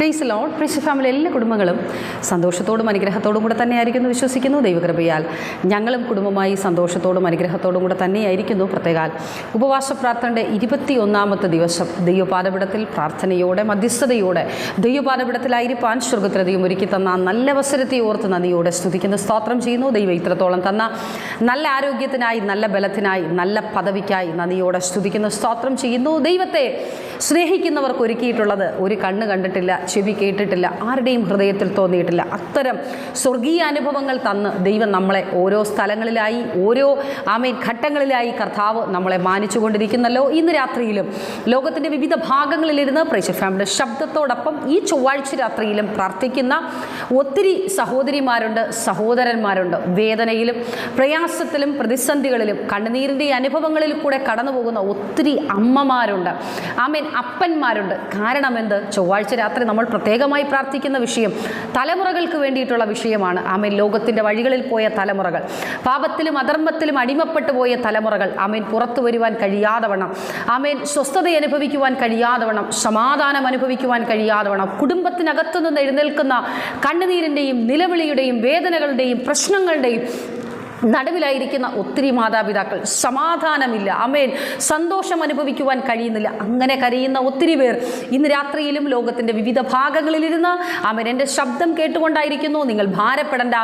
Freeze loan freeze family എല്ലാ കുടുംബങ്ങളും സന്തോഷത്തോടും അനുഗ്രഹത്തോടും കൂടെ തന്നെയായിരിക്കുന്നു വിശ്വസിക്കുന്നു. ദൈവകൃപയാൽ ഞങ്ങളും കുടുംബമായി സന്തോഷത്തോടും അനുഗ്രഹത്തോടും കൂടെ തന്നെയായിരിക്കുന്നു. പ്രത്യേകാൽ ഉപവാസ പ്രാർത്ഥനയുടെ ഇരുപത്തി ഒന്നാമത്തെ ദിവസം ദൈവപാദപിടത്തിൽ പ്രാർത്ഥനയോടെ മധ്യസ്ഥതയോടെ ദൈവപാലപിടത്തിലായിരിക്കാൻ സ്വർഗത്തിന് ദൈവം ഒരുക്കി തന്ന നല്ല അവസരത്തെ ഓർത്ത് നന്ദിയോടെ സ്തുതിക്കുന്ന. സ്തോത്രം ചെയ്യുന്നു. ദൈവം ഇത്രത്തോളം തന്ന നല്ല ആരോഗ്യത്തിനായി നല്ല ബലത്തിനായി നല്ല പദവിക്കായി നന്ദിയോടെ സ്തുതിക്കുന്ന. സ്തോത്രം ചെയ്യുന്നു. ദൈവത്തെ സ്നേഹിക്കുന്നവർക്ക് ഒരുക്കിയിട്ടുള്ളത് ഒരു കണ്ണ് കണ്ടിട്ടില്ല ചെവി കേട്ടിട്ടില്ല ആരുടെയും ഹൃദയത്തിൽ തോന്നിയിട്ടില്ല. അത്തരം സ്വർഗീയ അനുഭവങ്ങൾ തന്ന് ദൈവം നമ്മളെ ഓരോ സ്ഥലങ്ങളിലായി ഓരോ ആമേൻ ഘട്ടങ്ങളിലായി കർത്താവ് നമ്മളെ മാനിച്ചുകൊണ്ടിരിക്കുന്നല്ലോ. ഇന്ന് രാത്രിയിലും ലോകത്തിന്റെ വിവിധ ഭാഗങ്ങളിലിരുന്ന് പ്രേക്ഷ ഫാമിലിയുടെ ശബ്ദത്തോടൊപ്പം ഈ ചൊവ്വാഴ്ച രാത്രിയിലും പ്രാർത്ഥിക്കുന്ന ഒത്തിരി സഹോദരിമാരുണ്ട് സഹോദരന്മാരുണ്ട്. വേദനയിലും പ്രയാസത്തിലും പ്രതിസന്ധികളിലും കണ്ണുനീരിന്റെ അനുഭവങ്ങളിൽ കൂടെ കടന്നു പോകുന്ന ഒത്തിരി അമ്മമാരുണ്ട്. ആമേൻ അപ്പന്മാരുണ്ട്. കാരണം എന്ത്? ചൊവ്വാഴ്ച രാത്രി നമ്മൾ പ്രത്യേകമായി പ്രാർത്ഥിക്കുന്ന വിഷയം തലമുറകൾക്ക് വേണ്ടിയിട്ടുള്ള വിഷയമാണ്. ആമേൻ. ലോകത്തിന്റെ വഴികളിൽ പോയ തലമുറകൾ പാപത്തിലും അധർമ്മത്തിലും അടിമപ്പെട്ടു പോയ തലമുറകൾ ആമേൻ പുറത്തു വരുവാൻ കഴിയാതെ വണ്ണം ആമേൻ സ്വസ്ഥത അനുഭവിക്കുവാൻ കഴിയാതെ വണ്ണം സമാധാനം അനുഭവിക്കുവാൻ കഴിയാതെ വണ്ണം കുടുംബത്തിനകത്തു നിന്ന് എഴുന്നേൽക്കുന്ന കണ്ണുനീരിന്റെയും നിലവിളിയുടെയും വേദനകളുടെയും പ്രശ്നങ്ങളുടെയും നടുവിലായിരിക്കുന്ന ഒത്തിരി മാതാപിതാക്കൾ. സമാധാനമില്ല. അമേൻ. സന്തോഷം അനുഭവിക്കുവാൻ കഴിയുന്നില്ല. അങ്ങനെ കരയുന്ന ഒത്തിരി പേർ ഇന്ന് രാത്രിയിലും ലോകത്തിന്റെ വിവിധ ഭാഗങ്ങളിലിരുന്ന് അമേൻ ശബ്ദം കേട്ടുകൊണ്ടായിരിക്കുന്നു. നിങ്ങൾ ഭാരപ്പെടേണ്ട.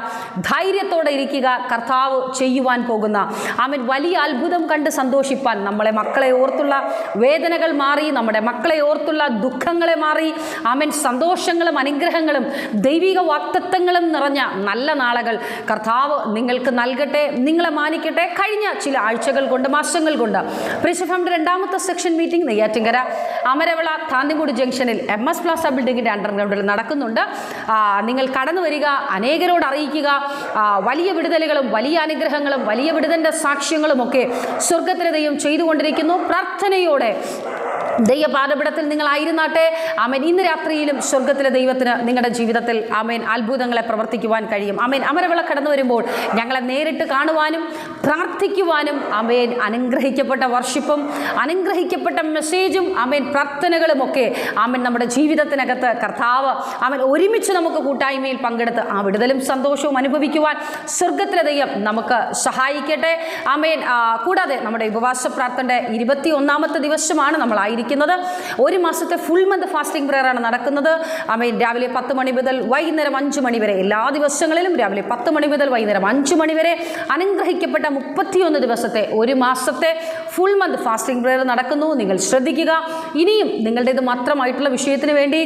ധൈര്യത്തോടെ ഇരിക്കുക. കർത്താവ് ചെയ്യുവാൻ പോകുന്ന അമേൻ വലിയ അത്ഭുതം കണ്ട് സന്തോഷിപ്പാൻ നമ്മളെ മക്കളെ ഓർത്തുള്ള വേദനകൾ മാറി നമ്മുടെ മക്കളെ ഓർത്തുള്ള ദുഃഖങ്ങളെ മാറി അമേൻ സന്തോഷങ്ങളും അനുഗ്രഹങ്ങളും ദൈവിക വാക്തത്വങ്ങളും നിറഞ്ഞ നല്ല നാളകൾ കർത്താവ് നിങ്ങൾക്ക് നൽകട്ടെ നിങ്ങളെ മാനിക്കട്ടെ. കഴിഞ്ഞ ചില ആഴ്ചകൾ കൊണ്ട് മാസങ്ങൾ കൊണ്ട്. പ്രിസഫാമിന്റെ രണ്ടാമത്തെ സെക്ഷൻ മീറ്റിംഗ് നെയ്യാറ്റിങ്കര അമരവിള താന്തിമൂട് ജംഗ്ഷനിൽ എം എസ് പ്ലാസ ബിൽഡിങ്ങിന്റെ അണ്ടർഗ്രൗണ്ടിൽ നടക്കുന്നുണ്ട്. നിങ്ങൾ കടന്നു വരിക അനേകരോട് അറിയിക്കുക. വലിയ വിടുതലുകളും വലിയ അനുഗ്രഹങ്ങളും വലിയ വിടുതലിന്റെ സാക്ഷ്യങ്ങളും ഒക്കെ സ്വർഗത്തിന് ദൈവം ചെയ്തുകൊണ്ടിരിക്കുന്നു. പ്രാർത്ഥനയോടെ ദൈവപാദപിടത്തിൽ നിങ്ങളായിരുന്നാട്ടെ. ആമേൻ. ഇന്ന് രാത്രിയിലും സ്വർഗത്തിലെ ദൈവത്തിന് നിങ്ങളുടെ ജീവിതത്തിൽ ആമേൻ. അത്ഭുതങ്ങളെ പ്രവർത്തിക്കുവാൻ കഴിയും. ആമേൻ. അമരവിള കടന്നു വരുമ്പോൾ ഞങ്ങളെ നേരിട്ട് കാണുവാനും പ്രാർത്ഥിക്കുവാനും ആമേൻ. അനുഗ്രഹിക്കപ്പെട്ട വർഷിപ്പും അനുഗ്രഹിക്കപ്പെട്ട മെസ്സേജും ആമേൻ. പ്രാർത്ഥനകളും ഒക്കെ ആമേൻ നമ്മുടെ ജീവിതത്തിനകത്ത് കർത്താവ് ആമേൻ ഒരുമിച്ച് നമുക്ക് കൂട്ടായ്മയിൽ പങ്കെടുത്ത് ആ വിടുതലും സന്തോഷവും അനുഭവിക്കുവാൻ സ്വർഗത്തിലെ ദൈവം നമുക്ക് സഹായിക്കട്ടെ. ആമേൻ. കൂടാതെ നമ്മുടെ ഉപവാസ പ്രാർത്ഥന ഇരുപത്തി ഒന്നാമത്തെ ദിവസമാണ് നമ്മളായിരിക്കുന്നത് ഒരു മാസത്തെ ഫുൾ മന്ത് ഫാസ്റ്റിംഗ് പ്രയർ ആണ് നടക്കുന്നത്. ആമേൻ രാവിലെ പത്ത് മണി മുതൽ വൈകുന്നേരം അഞ്ച് മണി വരെ. എല്ലാ ദിവസങ്ങളിലും രാവിലെ പത്ത് മണി മുതൽ വൈകുന്നേരം അഞ്ച് മണി വരെ അനുഗ്രഹിക്കപ്പെട്ട മുപ്പത്തിയൊന്ന് ദിവസത്തെ ഒരു മാസത്തെ ഫുൾ മന്ത് ഫാസ്റ്റിംഗ് പ്രയർ നടക്കുന്നു. നിങ്ങൾ ശ്രദ്ധിക്കുക. ഇനിയും നിങ്ങളുടേത് മാത്രമായിട്ടുള്ള വിഷയത്തിന് വേണ്ടി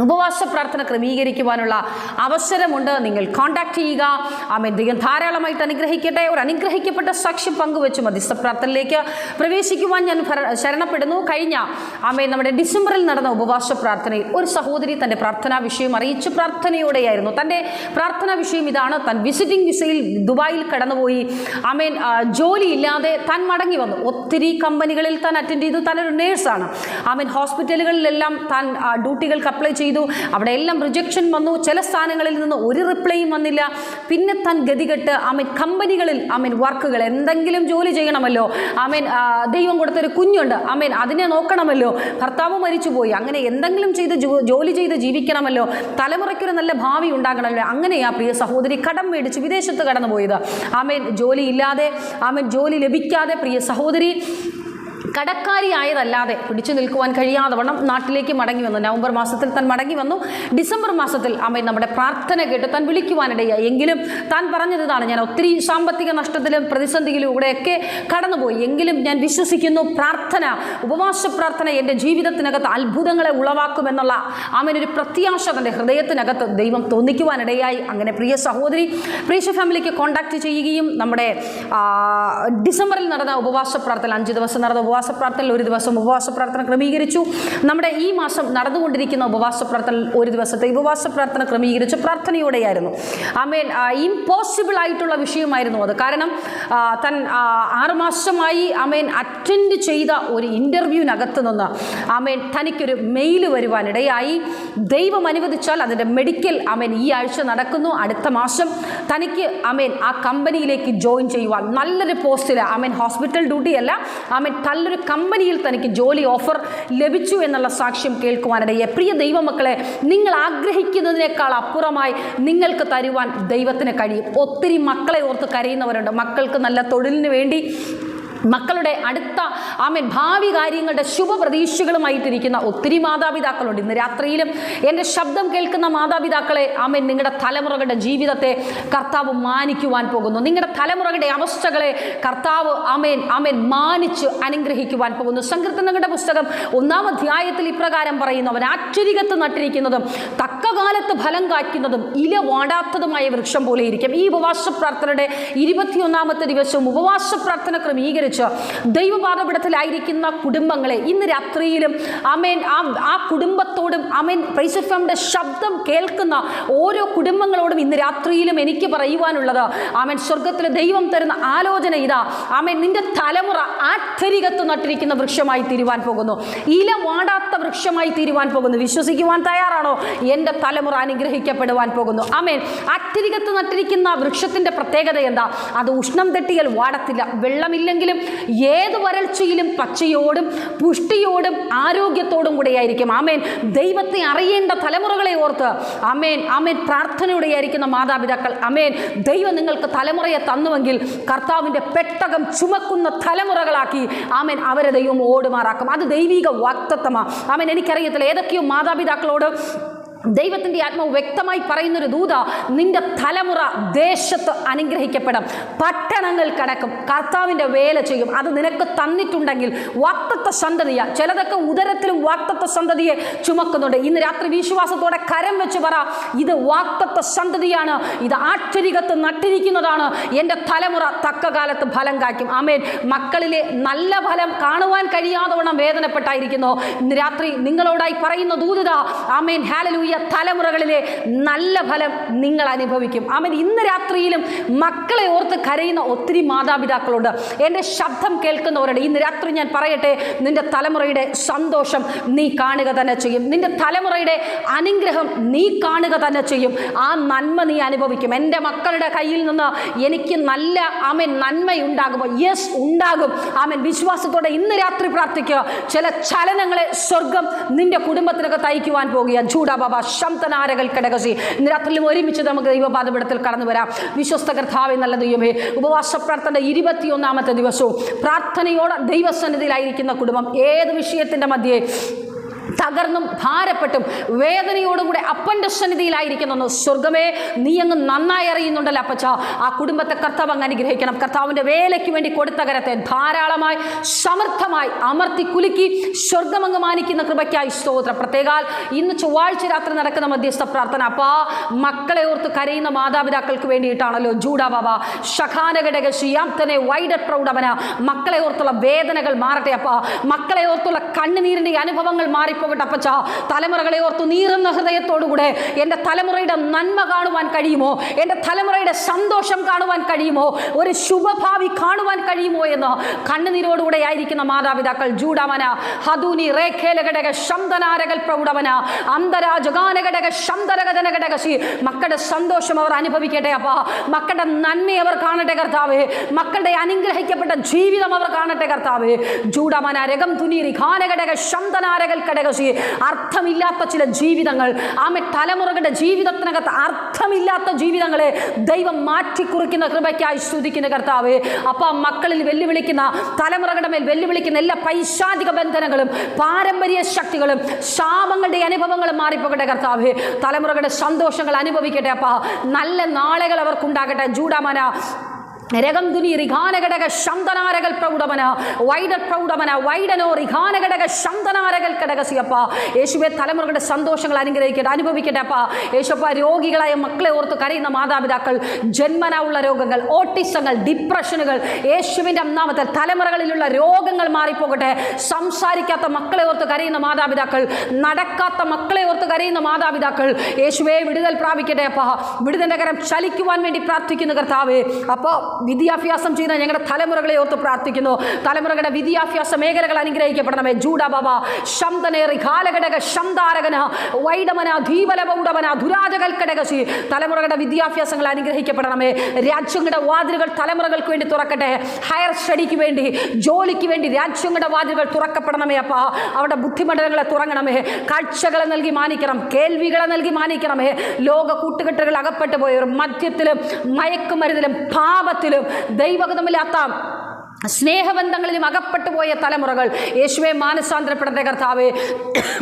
ഉപവാസ പ്രാർത്ഥന ക്രമീകരിക്കുവാനുള്ള അവസരമുണ്ട്. നിങ്ങൾ കോൺടാക്ട് ചെയ്യുക. ആമേൻ. ദൈവം ധാരാളമായിട്ട് അനുഗ്രഹിക്കട്ടെ. ഒരു അനുഗ്രഹിക്കപ്പെട്ട സാക്ഷ്യം പങ്കുവെച്ച് മധ്യസ്ഥ പ്രാർത്ഥനയിലേക്ക് പ്രവേശിക്കുവാൻ ഞാൻ ശരണപ്പെടുന്നു. കഴിഞ്ഞ ആമേൻ നമ്മുടെ ഡിസംബറിൽ നടന്ന ഉപവാസ പ്രാർത്ഥനയിൽ ഒരു സഹോദരി തന്റെ പ്രാർത്ഥനാ വിഷയം അറിയിച്ചു പ്രാർത്ഥനയോടെയായിരുന്നു. തന്റെ പ്രാർത്ഥനാ വിഷയം ഇതാണ്. തൻ വിസിറ്റിംഗ് വിസയിൽ ദുബായിൽ കടന്നുപോയി. ആമേൻ ജോലി ജോലിയില്ലാതെ താൻ മടങ്ങി വന്നു. ഒത്തിരി കമ്പനികളിൽ താൻ അറ്റൻഡ് ചെയ്തു. തനൊരു നേഴ്സാണ് ആമേൻ ഹോസ്പിറ്റലുകളിലെല്ലാം താൻ ഡ്യൂട്ടികൾക്ക് അപ്ലൈ ചെയ്തു. അവിടെ എല്ലാം റിജക്ഷൻ വന്നു. ചില സ്ഥാനങ്ങളിൽ നിന്ന് ഒരു റിപ്ലൈയും വന്നില്ല. പിന്നെ താൻ ഗതികെട്ട് ആമേൻ കമ്പനികളിൽ ആമേൻ വർക്കുകൾ എന്തെങ്കിലും ജോലി ചെയ്യണമല്ലോ. ആമേൻ ദൈവം കൊടുത്തൊരു കുഞ്ഞുണ്ട്. ആമേൻ അതിനെ നോക്കണമല്ലോ. ഭർത്താവ് മരിച്ചുപോയി. അങ്ങനെ എന്തെങ്കിലും ചെയ്ത് ജോലി ചെയ്ത് ജീവിക്കണമല്ലോ. തലമുറയ്ക്കൊരു നല്ല ഭാവി ഉണ്ടാകണമല്ലോ. അങ്ങനെയാ പ്രിയ സഹോദരി കടം മേടിച്ച് വിദേശത്ത് കടന്നു പോയത് ആമേൻ ജോലി ഇല്ലാതെ ആമേൻ ജോലി ലഭിക്കാതെ പ്രിയ സഹോദരി കടക്കാരിയായതല്ലാതെ പിടിച്ചു നിൽക്കുവാൻ കഴിയാതെ വണ്ണം നാട്ടിലേക്ക് മടങ്ങി വന്നു. നവംബർ മാസത്തിൽ താൻ മടങ്ങി വന്നു. ഡിസംബർ മാസത്തിൽ അമ്മ നമ്മുടെ പ്രാർത്ഥന കേട്ട് താൻ വിളിക്കുവാനിടയായി. എങ്കിലും താൻ പറഞ്ഞത് ഇതാണ്. ഞാൻ ഒത്തിരി സാമ്പത്തിക നഷ്ടത്തിലും പ്രതിസന്ധിയിലും ഇവിടെയൊക്കെ കടന്നുപോയി. എങ്കിലും ഞാൻ വിശ്വസിക്കുന്നു പ്രാർത്ഥന ഉപവാസ പ്രാർത്ഥന എന്റെ ജീവിതത്തിനകത്ത് അത്ഭുതങ്ങളെ ഉളവാക്കുമെന്നുള്ള അമ്മനൊരു പ്രത്യാശ തന്റെ ഹൃദയത്തിനകത്ത് ദൈവം തോന്നിക്കുവാനിടയായി. അങ്ങനെ പ്രിയ സഹോദരി പ്രീശ ഫാമിലിക്ക് കോൺടാക്ട് ചെയ്യുകയും നമ്മുടെ ഡിസംബറിൽ നടന്ന ഉപവാസ പ്രാർത്ഥന അഞ്ച് ദിവസം നടന്ന ഉപവാസ പ്രാർത്ഥനയിൽ ഒരു ദിവസം ഉപവാസ പ്രാർത്ഥന ക്രമീകരിച്ചു. നമ്മുടെ ഈ മാസം നടന്നുകൊണ്ടിരിക്കുന്ന ഉപവാസ പ്രാർത്ഥന ഒരു ദിവസത്തെ ഉപവാസ പ്രാർത്ഥന ക്രമീകരിച്ച് പ്രാർത്ഥനയോടെയായിരുന്നു. ആമേൻ ഇമ്പോസിബിൾ ആയിട്ടുള്ള വിഷയമായിരുന്നു അത്. കാരണം തൻ ആറുമാസമായി ആമേൻ അറ്റൻഡ് ചെയ്ത ഒരു ഇന്റർവ്യൂവിനകത്ത് നിന്ന് ആമേൻ തനിക്കൊരു മെയിൽ വരുവാനിടയായി. ദൈവം അനുവദിച്ചാൽ അതിന്റെ മെഡിക്കൽ ആമേൻ ഈ ആഴ്ച നടക്കുന്നു. അടുത്ത മാസം തനിക്ക് അമേൻ ആ കമ്പനിയിലേക്ക് ജോയിൻ ചെയ്യുവാൻ നല്ലൊരു പോസ്റ്റിൽ അമേൻ ഹോസ്പിറ്റൽ ഡ്യൂട്ടിയല്ല അല്ല അമേൻ നല്ലൊരു കമ്പനിയിൽ തനിക്ക് ജോലി ഓഫർ ലഭിച്ചു എന്നുള്ള സാക്ഷ്യം കേൾക്കുവാനിടയെ പ്രിയ ദൈവമക്കളെ നിങ്ങൾ ആഗ്രഹിക്കുന്നതിനേക്കാൾ അപ്പുറമായി നിങ്ങൾക്ക് തരുവാൻ ദൈവത്തിന് കഴിയും. ഒത്തിരി മക്കളെ ഓർത്ത് കരയുന്നവരുണ്ട്. മക്കൾക്ക് നല്ല തൊഴിലിന് വേണ്ടി മക്കളുടെ അടുത്ത ആമേൻ ഭാവി കാര്യങ്ങളുടെ ശുഭപ്രതീക്ഷകളുമായിട്ടിരിക്കുന്ന ഒത്തിരി മാതാപിതാക്കളുണ്ട്. ഇന്ന് രാത്രിയിലും എന്റെ ശബ്ദം കേൾക്കുന്ന മാതാപിതാക്കളെ ആമേൻ നിങ്ങളുടെ തലമുറകളുടെ ജീവിതത്തെ കർത്താവ് മാനിക്കുവാൻ പോകുന്നു. നിങ്ങളുടെ തലമുറകളുടെ അവസ്ഥകളെ കർത്താവ് ആമേൻ ആമേൻ മാനിച്ച് അനുഗ്രഹിക്കുവാൻ പോകുന്നു. സങ്കീർത്തനങ്ങളുടെ പുസ്തകം ഒന്നാം അധ്യായത്തിൽ ഇപ്രകാരം പറയുന്നു അവൻ ആശ്ചര്യകത്ത് നട്ടിരിക്കുന്നതും തക്കകാലത്ത് ഫലം കായ്ക്കുന്നതും ഇല വാടാത്തതുമായ വൃക്ഷം പോലെ ഇരിക്കും. ഈ ഉപവാസ പ്രാർത്ഥനയുടെ ഇരുപത്തിയൊന്നാമത്തെ ദിവസവും ഉപവാസ പ്രാർത്ഥന ക്രമീകരിച്ച് ദൈവപാദപിടത്തിലായിരിക്കുന്ന കുടുംബങ്ങളെ ഇന്ന് രാത്രിയിലും അമേൻ ആ ആ കുടുംബത്തോടും അമേൻ പ്രൈസഫയുടെ ശബ്ദം കേൾക്കുന്ന ഓരോ കുടുംബങ്ങളോടും ഇന്ന് രാത്രിയിലും എനിക്ക് പറയുവാനുള്ളത്. ആമേൻ സ്വർഗത്തിലെ ദൈവം തരുന്ന ആലോചന ഇതാ. ആമേൻ നിന്റെ തലമുറ ആറ്റരികത്ത് നട്ടിരിക്കുന്ന വൃക്ഷമായി തീരുവാൻ പോകുന്നു. ഇല വാടാത്ത വൃക്ഷമായി തീരുവാൻ പോകുന്നു. വിശ്വസിക്കുവാൻ തയ്യാറാണോ? എന്റെ തലമുറ അനുഗ്രഹിക്കപ്പെടുവാൻ പോകുന്നു. ആമേൻ ആറ്റരികത്ത് നട്ടിരിക്കുന്ന വൃക്ഷത്തിന്റെ പ്രത്യേകത എന്താ? അത് ഉഷ്ണം തെട്ടിയാൽ വാടത്തില്ല. വെള്ളമില്ലെങ്കിലും ഏത് വരൾച്ചയിലും പച്ചയോടും പുഷ്ടിയോടും ആരോഗ്യത്തോടും കൂടെയായിരിക്കും. ആമേൻ. ദൈവത്തെ അറിയേണ്ട തലമുറകളെ ഓർത്ത് അമേൻ അമേൻ പ്രാർത്ഥനയോടെയായിരിക്കുന്ന മാതാപിതാക്കൾ അമേൻ ദൈവം നിങ്ങൾക്ക് തലമുറയെ തന്നുവെങ്കിൽ കർത്താവിന്റെ പെട്ടകം ചുമക്കുന്ന തലമുറകളാക്കി ആമേൻ അവരെ ദൈവം ഓടുമാറാക്കും. അത് ദൈവിക വാക്തത്വമാണ് ആമേൻ എനിക്കറിയത്തില്ല. ഏതൊക്കെയോ മാതാപിതാക്കളോട് ദൈവത്തിന്റെ ആത്മാവ് വ്യക്തമായി പറയുന്നൊരു ദൂത നിന്റെ തലമുറ ദേശത്ത് അനുഗ്രഹിക്കപ്പെടും. പട്ടണങ്ങൾ കടക്കും. കർത്താവിന്റെ വേല ചെയ്യും. അത് നിനക്ക് തന്നിട്ടുണ്ടെങ്കിൽ വാക്തത്വ സന്തതിയ. ചിലതൊക്കെ ഉദരത്തിലും വാക്തത്വ സന്തതിയെ ചുമക്കുന്നുണ്ട്. ഇന്ന് രാത്രി വിശ്വാസത്തോടെ കരം വെച്ച് പറ. ഇത് വാക്തത്വ സന്തതിയാണ്. ഇത് ആക്ഷരികത്ത് നട്ടിരിക്കുന്നതാണ്. എന്റെ തലമുറ തക്ക കാലത്ത് ഫലം കായ്ക്കും. ആമേൻ. മക്കളിലെ നല്ല ഫലം കാണുവാൻ കഴിയാതെ വണ്ണം വേദനപ്പെട്ടായിരിക്കുന്നു. ഇന്ന് രാത്രി നിങ്ങളോടായി പറയുന്ന ദൂതിത. ആമേൻ. ഹാലലൂയ. തലമുറകളിലെ നല്ല ഫലം നിങ്ങൾ അനുഭവിക്കും. അവൻ ഇന്ന് രാത്രിയിലും മക്കളെ ഓർത്ത് കരയുന്ന ഒത്തിരി മാതാപിതാക്കളുണ്ട്. എന്റെ ശബ്ദം കേൾക്കുന്നവരുടെ ഇന്ന് രാത്രി ഞാൻ പറയട്ടെ നിന്റെ തലമുറയുടെ സന്തോഷം നീ കാണുക തന്നെ ചെയ്യും. നിന്റെ തലമുറയുടെ അനുഗ്രഹം നീ കാണുക തന്നെ ചെയ്യും. ആ നന്മ നീ അനുഭവിക്കും. എന്റെ മക്കളുടെ കയ്യിൽ നിന്ന് എനിക്ക് നല്ല ആമൻ നന്മയുണ്ടാകുമോ? യെസ് ഉണ്ടാകും. ആമൻ. വിശ്വാസത്തോടെ ഇന്ന് രാത്രി പ്രാർത്ഥിക്കുക. ചില ചലനങ്ങളെ സ്വർഗം നിന്റെ കുടുംബത്തിനൊക്കെ തയ്ക്കുവാൻ പോകുക ചൂടാ ബാബ ശംതനാരകൾ കടകശി ഇന്ന് രാത്രിയിലും ഒരുമിച്ച് നമുക്ക് ദൈവപാദപീഠത്തിൽ കടന്നു വരാം. വിശ്വസ്ത കർത്താവെ നല്ല ദൈവമേ ഉപവാസ പ്രാർത്ഥന ഇരുപത്തിയൊന്നാമത്തെ ദിവസവും പ്രാർത്ഥനയോടെ ദൈവസന്നിധിയിലായിരിക്കുന്ന കുടുംബം ഏത് വിഷയത്തിന്റെ മധ്യേ തകർന്നും ഭാരപ്പെട്ടും വേദനയോടുകൂടെ അപ്പന്റെ സന്നിധിയിലായിരിക്കുന്നു സ്വർഗമേ നീ അങ്ങ് നന്നായി അറിയുന്നുണ്ടല്ലോ അപ്പച്ച. ആ കുടുംബത്തെ കർത്താവ് അങ്ങ് അനുഗ്രഹിക്കണം. കർത്താവിന്റെ വേലയ്ക്ക് വേണ്ടി കൊടുത്ത കരത്തെ ധാരാളമായി സമർത്ഥമായി അമർത്തി കുലുക്കി സ്വർഗം അങ്ങ് മാനിക്കുന്ന കൃപയ്ക്കായി സ്തോത്രം. പ്രത്യേകാൽ ഇന്ന് ചൊവ്വാഴ്ച രാത്രി നടക്കുന്ന മധ്യസ്ഥ പ്രാർത്ഥന. അപ്പാ മക്കളെ ഓർത്ത് കരയുന്ന മാതാപിതാക്കൾക്ക് വേണ്ടിയിട്ടാണല്ലോ ജൂഡാ ബാബ. ഷഖാനഘടക ശ്രീയാംതനെ വൈഡർ പ്രൗഢമന മക്കളെ ഓർത്തുള്ള വേദനകൾ മാറട്ടെ അപ്പാ. മക്കളെ ഓർത്തുള്ള കണ്ണുനീരിന്റെ അനുഭവങ്ങൾ മാറിപ്പോകട്ടെ അപ്പച്ച. തലമുറകളെ ഓർത്തു നീറുന്ന ഹൃദയത്തോടുകൂടെ എന്റെ തലമുറയുടെ നന്മ കാണുവാൻ കഴിയുമോ? എന്റെ തലമുറയുടെ സന്തോഷം കാണുവാൻ കഴിയുമോ? ഒരു ശുഭഭാവി കാണുവാൻ കഴിയുമോ എന്ന് കണ്ണുനീരോടുകൂടെ ആയിരിക്കുന്ന മാതാപിതാക്കൾ ജൂഡമന ഹദൂനി റേഖേലഘടക ശബ്ദനാരകൽ പ്രൗഢവന അന്തരാജഗാനഘടക ശബ്ദരകജനഘടകശി മക്കളുടെ സന്തോഷം അവർ അനുഭവിക്കട്ടെ അപ്പാ. മക്കളുടെ നന്മ അവർ കാണട്ടെ കർത്താവേ. മക്കളുടെ അനുഗ്രഹിക്കപ്പെട്ട ജീവിതം അവർ കാണട്ടെ കർത്താവേ. ജൂഡമന രകം തുനീരി ഖാനഘടക ശബ്ദനാരകൽ കടകശി അർത്ഥമില്ലാത്ത ചില ജീവിതങ്ങൾ ആമെ തലമുറകളുടെ ജീവിതത്തിനകത്ത് അർത്ഥമില്ലാത്ത ജീവിതങ്ങളെ ദൈവം മാറ്റിക്കുറിക്കുന്ന കൃപയ്ക്കായി സ്തുതിക്കുന്ന കർത്താവേ അപ്പ മക്കളിൽ വെല്ലുവിളിക്കുന്ന തലമുറകളുടെ മേൽ വെല്ലുവിളിക്കുന്ന എല്ലാ പൈശാചിക ബന്ധനങ്ങളും പാരമ്പര്യ ശക്തികളും ശാപങ്ങളുടെ അനുഭവങ്ങളും മാറിപ്പോകട്ടെ കർത്താവ്. തലമുറകളുടെ സന്തോഷങ്ങൾ അനുഭവിക്കട്ടെ അപ്പ. നല്ല നാളുകൾ അവർക്കുണ്ടാകട്ടെ. ജൂഡാമന വൈഡ വൈഡനോ യേശുവെ തലമുറകളുടെ സന്തോഷങ്ങൾ അനുഗ്രഹിക്കട്ടെ അനുഭവിക്കട്ടെ അപ്പ. യേശുപ്പ രോഗികളായ മക്കളെ ഓർത്ത് കരയുന്ന മാതാപിതാക്കൾ ജന്മന ഉള്ള രോഗങ്ങൾ ഓട്ടിസങ്ങൾ ഡിപ്രഷനുകൾ യേശുവിന്റെ അന്നാമത്തെ തലമുറകളിലുള്ള രോഗങ്ങൾ മാറിപ്പോകട്ടെ. സംസാരിക്കാത്ത മക്കളെ ഓർത്ത് കരയുന്ന മാതാപിതാക്കൾ നടക്കാത്ത മക്കളെ ഓർത്ത് കരയുന്ന മാതാപിതാക്കൾ യേശുവെ വിടുതൽ പ്രാപിക്കട്ടെ അപ്പ. വിടുതന്റെ കരം ചലിക്കുവാൻ വേണ്ടി പ്രാർത്ഥിക്കുന്ന കർത്താവ്. അപ്പോൾ വിദ്യാഭ്യാസം ചെയ്യുന്ന ഞങ്ങളുടെ തലമുറകളെ ഓർത്ത് പ്രാർത്ഥിക്കുന്നു. തലമുറകളുടെ വിദ്യാഭ്യാസ മേഖലകൾ അനുഗ്രഹിക്കപ്പെടണമേ. ജൂഡബബ ശബ്ദനേറി കാലഘടക ശംതാരകന വൈഡമന ധീവലപൗഡമന ദുരാജകൽക്കടകശി തലമുറകളുടെ വിദ്യാഭ്യാസങ്ങൾ അനുഗ്രഹിക്കപ്പെടണമേ. രാജ്യങ്ങളുടെ വാതിലുകൾ തലമുറകൾക്ക് വേണ്ടി തുറക്കട്ടെ. ഹയർ സ്റ്റഡിക്ക് വേണ്ടി ജോലിക്ക് വേണ്ടി രാജ്യങ്ങളുടെ വാതിലുകൾ തുറക്കപ്പെടണമേ അപ്പ. അവിടെ ബുദ്ധിമണ്ഡലങ്ങളെ തുറങ്ങണമേ. കാഴ്ചകളെ നൽകി മാനിക്കണം. കേൾവികളെ നൽകി മാനിക്കണമേ. ലോക കൂട്ടുകെട്ടുകൾ അകപ്പെട്ടു പോയവർ മദ്യത്തിലും മയക്കുമരുന്നിലും പാപത്തിലും ദൈവഗതമില്ലാത്ത സ്നേഹബന്ധങ്ങളിലും അകപ്പെട്ടു പോയ തലമുറകൾ. യേശുവെ മാനസാന്തരപ്പെടട്ടെ കർത്താവ്.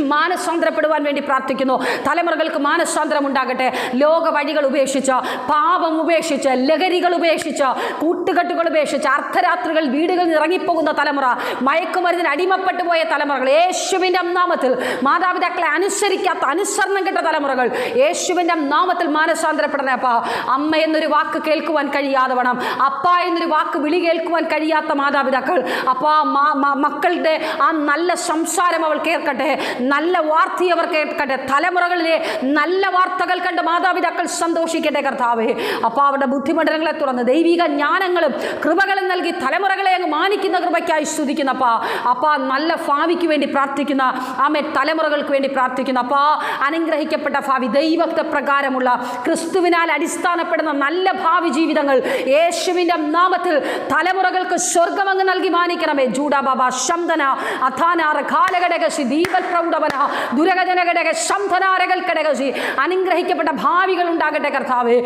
മാനസാന്തരപ്പെടുവാൻ വേണ്ടി പ്രാർത്ഥിക്കുന്നു. തലമുറകൾക്ക് മാനസാന്തരം ഉണ്ടാകട്ടെ. ലോക വഴികൾ ഉപേക്ഷിച്ച് പാപം ഉപേക്ഷിച്ച് ലഹരികൾ ഉപേക്ഷിച്ച് കൂട്ടുകെട്ടുകൾ ഉപേക്ഷിച്ച് അർദ്ധരാത്രികൾ വീടുകളിൽ ഇറങ്ങിപ്പോകുന്ന തലമുറ മയക്കുമരുന്നിന് അടിമപ്പെട്ടു പോയ തലമുറകൾ യേശുവിന്റെ നാമത്തിൽ മാതാപിതാക്കളെ അനുസരിക്കാത്ത അനുസരണം കിട്ട തലമുറകൾ യേശുവിന്റെ നാമത്തിൽ മാനസാന്തരപ്പെടണേ അപ്പ. അമ്മ എന്നൊരു വാക്ക് കേൾക്കുവാൻ കഴിയാതെ വേണം അപ്പ എന്നൊരു വാക്ക് വിളി കേൾക്കുവാൻ കഴിയാത്ത മാതാപിതാക്കൾ അപ്പോൾ ആ മക്കളുടെ ആ നല്ല സംസാരം അവൾ കേൾക്കട്ടെ നല്ല വാർത്ത അവർ കേൾക്കട്ടെ തലമുറകളിലെ നല്ല വാർത്തകൾ കണ്ട് മാതാപിതാക്കൾ സന്തോഷിക്കട്ടെ കർത്താവേ. അപ്പോൾ അവരുടെ ബുദ്ധിമണ്ഡലങ്ങളെ തുറന്ന് ദൈവിക ജ്ഞാനങ്ങളും കൃപകളും നൽകി തലമുറകളെ അങ്ങ് മാനിക്കുന്ന കൃപയ്ക്കായി സ്തുതിക്കുന്നപ്പ അപ്പാ. നല്ല ഭാവിക്ക് വേണ്ടി പ്രാർത്ഥിക്കുന്ന ആമെ തലമുറകൾക്ക് വേണ്ടി പ്രാർത്ഥിക്കുന്ന അപ്പാ. അനുഗ്രഹിക്കപ്പെട്ട ഭാവി ദൈവത്തെ പ്രകാരമുള്ള ക്രിസ്തുവിനാൽ അടിസ്ഥാനപ്പെടുന്ന നല്ല ഭാവി ജീവിതങ്ങൾ യേശുവിന്റെ നാമത്തിൽ തലമുറകൾക്ക് സ്വർഗം അങ്ങ് നൽകി മാനിക്കണമേ. ജൂഡാബാബ ശംദന അഥാനാർ കാലഘടകശി ദീപൽ പ്രൗഢവന ദുരകജനഘടക ശംധനാരകൽഘടകശി അനുഗ്രഹിക്കപ്പെട്ട ഭാവികൾ ഉണ്ടാകട്ടെ കർത്താവേ.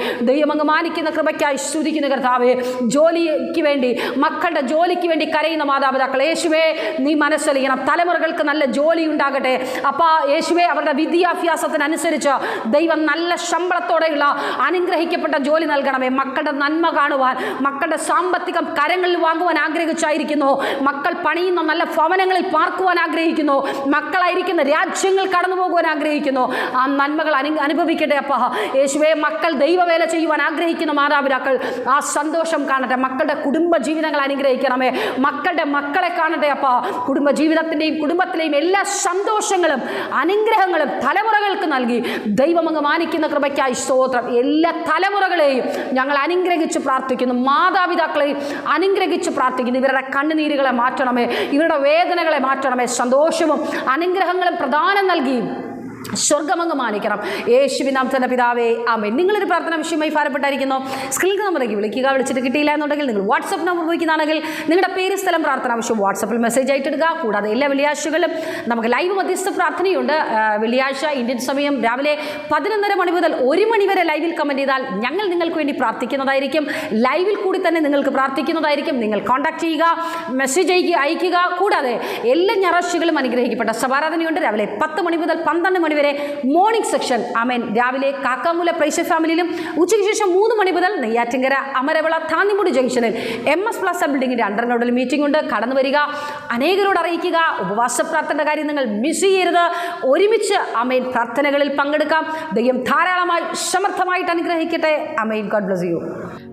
അങ്ങ് മാനിക്കുന്ന കൃപയ്ക്കായി സ്തുതിക്കുന്ന കർത്താവേ. ജോലിക്ക് വേണ്ടി മക്കളുടെ ജോലിക്ക് വേണ്ടി കരയുന്ന മാതാപിതാക്കൾ യേശുവേ നീ മനസ്സലിയണം. തലമുറകൾക്ക് നല്ല ജോലി ഉണ്ടാകട്ടെ. അപ്പാ യേശുവേ അവരുടെ വിദ്യാഭ്യാസത്തിനനുസരിച്ച് ദൈവം നല്ല ശമ്പളത്തോടെയുള്ള അനുഗ്രഹിക്കപ്പെട്ട ജോലി നൽകണമേ. മക്കളുടെ നന്മ കാണുവാൻ മക്കളുടെ സാമ്പത്തികം കരങ്ങളിൽ വാങ്ങുവാൻ ആഗ്രഹിച്ചായിരിക്കുന്നു. മക്കൾ പണിയുന്ന നല്ല ഭവനങ്ങളിൽ പാർക്കുവാൻ ആഗ്രഹിക്കുന്നു. മക്കളായിരിക്കുന്ന രാജ്യങ്ങൾ കടന്നു പോകുവാൻ ആഗ്രഹിക്കുന്നു. ആ നന്മകൾ അനു അനുഭവിക്കട്ടെ അപ്പ. യേശുവെ മക്കൾ ദൈവവേല ചെയ്യുവാൻ ആഗ്രഹിക്കുന്ന മാതാപിതാക്കൾ. ആ സന്തോഷം കാണട്ടെ. മക്കളുടെ കുടുംബ ജീവിതങ്ങൾ അനുഗ്രഹിക്കണമേ. മക്കളുടെ മക്കളെ കാണട്ടെ അപ്പ. കുടുംബ ജീവിതത്തിന്റെയും കുടുംബത്തിലെയും എല്ലാ സന്തോഷങ്ങളും അനുഗ്രഹങ്ങളും തലമുറകൾക്ക് നൽകി. ദൈവം അങ്ങ് മാനിക്കുന്ന കൃപയ്ക്കായി സ്തോത്രം. എല്ലാ തലമുറകളെയും ഞങ്ങൾ അനുഗ്രഹിച്ച് പ്രാർത്ഥിക്കുന്നു. മാതാപിതാക്കളെയും അനുഗ്രഹിച്ച് പ്രാർത്ഥിക്കുന്നു. ഇവരുടെ കണ്ണുനീരുകളെ മാറ്റണമേ. ഇവരുടെ വേദനകളെ മാറ്റണമേ. സന്തോഷവും അനുഗ്രഹങ്ങളും പ്രദാനം നൽകി. സ്വർഗമങ്ങ് യേശുവിനാം തന്നെ പിതാവേ ആമേ നിങ്ങളൊരു പ്രാർത്ഥന വിഷയമായി ഭാരപ്പെട്ടായിരിക്കുന്നു. സ്ക്രീനിൽ നമ്പറേക്ക് വിളിക്കുക വിളിച്ചിട്ട് കിട്ടിയില്ല എന്നുണ്ടെങ്കിൽ നിങ്ങൾ വാട്സപ്പ് നമ്പർ ഉപയോഗിക്കുന്നതാണെങ്കിൽ നിങ്ങളുടെ പേര് സ്ഥലം പ്രാർത്ഥന വിഷയം വാട്സപ്പിൽ മെസ്സേജ് ആയിട്ടിടുക കൂടാതെ എല്ലാ വെള്ളിയാഴ്ചകളിലും നമുക്ക് ലൈവ് മധ്യസ്ഥ പ്രാർത്ഥനയുണ്ട്. വെള്ളിയാഴ്ച ഇന്ത്യൻ സമയം രാവിലെ പതിനൊന്നര മണി മുതൽ ഒരു മണി വരെ ലൈവിൽ കമന്റ് ചെയ്താൽ ഞങ്ങൾ നിങ്ങൾക്ക് വേണ്ടി പ്രാർത്ഥിക്കുന്നതായിരിക്കും. ലൈവിൽ കൂടി തന്നെ നിങ്ങൾക്ക് പ്രാർത്ഥിക്കുന്നതായിരിക്കും. നിങ്ങൾ കോൺടാക്ട് ചെയ്യുക മെസ്സേജ് അയക്കുക അയക്കുക. കൂടാതെ എല്ലാ ഞായറാഴ്ചകളും അനുഗ്രഹിക്കപ്പെട്ട സഭാരാധനയുണ്ട്. രാവിലെ പത്ത് മണി മുതൽ പന്ത്രണ്ട് മണി വരെ മോർണിംഗ് സെക്ഷൻ ആമേൻ. രാവിലെ കാക്കാമൂല പ്രൈസ ഫാമിലിയിലും ഉച്ചയ്ക്ക് ശേഷം മൂന്ന് മണി മുതൽ നെയ്യാറ്റിങ്കര അമരവിള താന്നിമുടി ജംഗ്ഷനിൽ എം എസ് പ്ലാസ ബിൽഡിങ്ങിന്റെ അണ്ടർഗ്രൗണ്ടിൽ മീറ്റിംഗ് ഉണ്ട്. കടന്നു വരിക. അനേകരോട് അറിയിക്കുക. ഉപവാസ പ്രാർത്ഥനയുടെ കാര്യം നിങ്ങൾ മിസ് ചെയ്യരുത്. ഒരുമിച്ച് അമേൻ പ്രാർത്ഥനകളിൽ പങ്കെടുക്കാം. ദൈവം ധാരാളമായി സമർത്ഥമായിട്ട് അനുഗ്രഹിക്കട്ടെ. Amen God bless you